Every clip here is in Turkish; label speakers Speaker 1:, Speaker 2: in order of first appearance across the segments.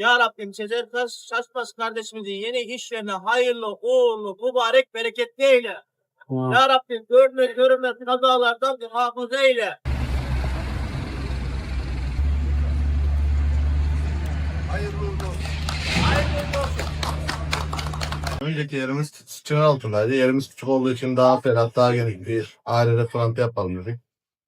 Speaker 1: Ya Rabbim Sezer Şaşmaz kardeşimizin yeni işlerine hayırlı, uğurlu, mübarek, bereketli eyle. Ya Rabbim görünür görünmez kazalardan muhafaza eyle.
Speaker 2: Önceki yerimiz çınar altındaydı. Yerimiz küçük olduğu için daha ferah, daha geniş bir aile restoranı yapalım dedik.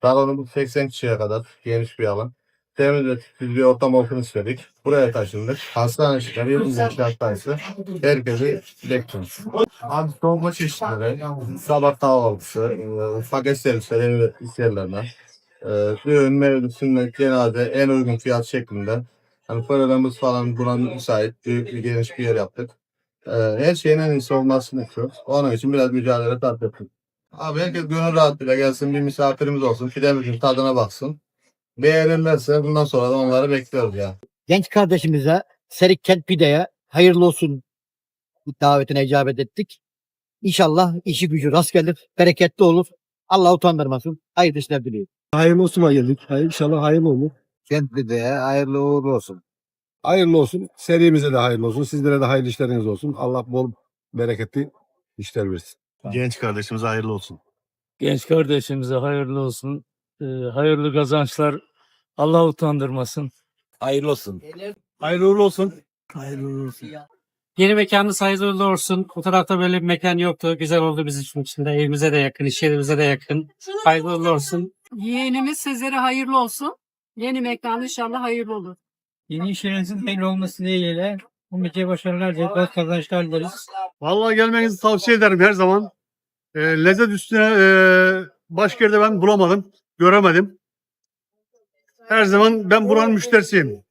Speaker 2: Salonumuz 80 kişiye kadar geniş bir alan. Temiz ve titiz bir ortam olsun istedik. Buraya taşındık. Hastane işleri, yıldız hastanesi. Herkesi bekliyoruz. Abi soğuma çeşitleri, sabah kahvaltısı, paket servisleri ev isterlerine. E, düğün, mevlüt, sünnet, cenaze en uygun fiyat şeklinde. Hani fırınımız falan buna müsait. Büyük bir geniş bir yer yaptık. Ee, her şeyin en iyisi olmasını istiyoruz. Onun için biraz mücadele sarf ettik. Abi herkes gönül rahatlığıyla gelsin bir misafirimiz olsun. Pidemizin tadına baksın. Beğenirlerse bundan sonra da onları bekliyoruz ya.
Speaker 3: genç kardeşimize Serik Kent Pide'ye hayırlı olsun davetine icabet ettik. İnşallah işi gücü rast gelir, bereketli olur. Allah utandırmasın. Hayırlı işler diliyorum.
Speaker 4: Hayırlı olsun geldik. Hayır, inşallah hayırlı olur.
Speaker 5: Kentli de hayırlı uğurlu olsun.
Speaker 4: Hayırlı olsun. Serimize de hayırlı olsun. Sizlere de hayırlı işleriniz olsun. Allah bol bereketli işler versin.
Speaker 2: Genç kardeşimize hayırlı olsun.
Speaker 6: Genç kardeşimize hayırlı olsun. Ee, hayırlı kazançlar. Allah utandırmasın.
Speaker 5: Hayırlı olsun.
Speaker 4: Hayırlı uğurlu olsun.
Speaker 7: Yeni mekanımız hayırlı uğurlu olsun. O tarafta böyle bir mekan yoktu. Güzel oldu bizim için içinde. Evimize de yakın, iş yerimize de yakın. Hayırlı uğurlu olsun.
Speaker 8: Yeğenimiz Sezer'e hayırlı olsun. Yeni mekanı inşallah hayırlı olur.
Speaker 7: Yeni iş yerinizin hayırlı olması dileğiyle. Bu nice başarılar dileriz, bol kazançlar dileriz.
Speaker 9: Vallahi gelmenizi tavsiye ederim her zaman. Ee, lezzet üstüne e, başka yerde ben bulamadım, göremedim. Her zaman ben buranın müşterisiyim.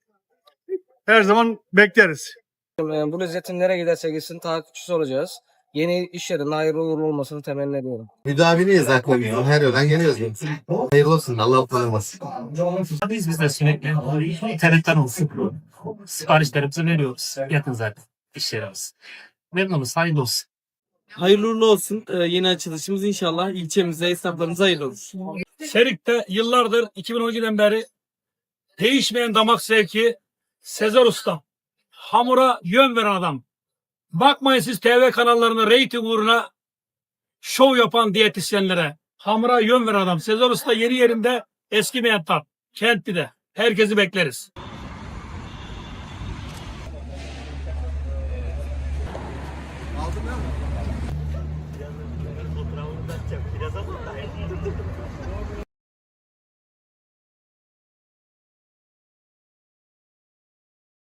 Speaker 9: Her zaman bekleriz.
Speaker 10: Bu lezzetin nereye giderse gitsin takipçisi olacağız. Yeni iş yerinin hayırlı uğurlu olmasını temenni ediyorum.
Speaker 2: Müdavimiyiz zaten. Her yerden geliyoruz. Hayırlı olsun. Allah utandırmasın.
Speaker 7: Biz biz de sürekli internetten olsun. Siparişlerimizi veriyoruz. Yakın zaten iş yerimiz. Memnunuz, hayırlı olsun.
Speaker 11: Hayırlı uğurlu olsun. Ee, yeni açılışımız inşallah ilçemize, esnaflarımıza hayırlı olur.
Speaker 6: Serik'te yıllardır 2012'den beri değişmeyen damak zevki Sezer Usta. Hamura yön veren adam. Bakmayın siz TV kanallarına reyting uğruna şov yapan diyetisyenlere. Hamura yön veren adam. Sezer Usta yeni yerinde eskimeyen tat. Kentli'de. Herkesi bekleriz.
Speaker 1: 브라운 단짝 길에서 나의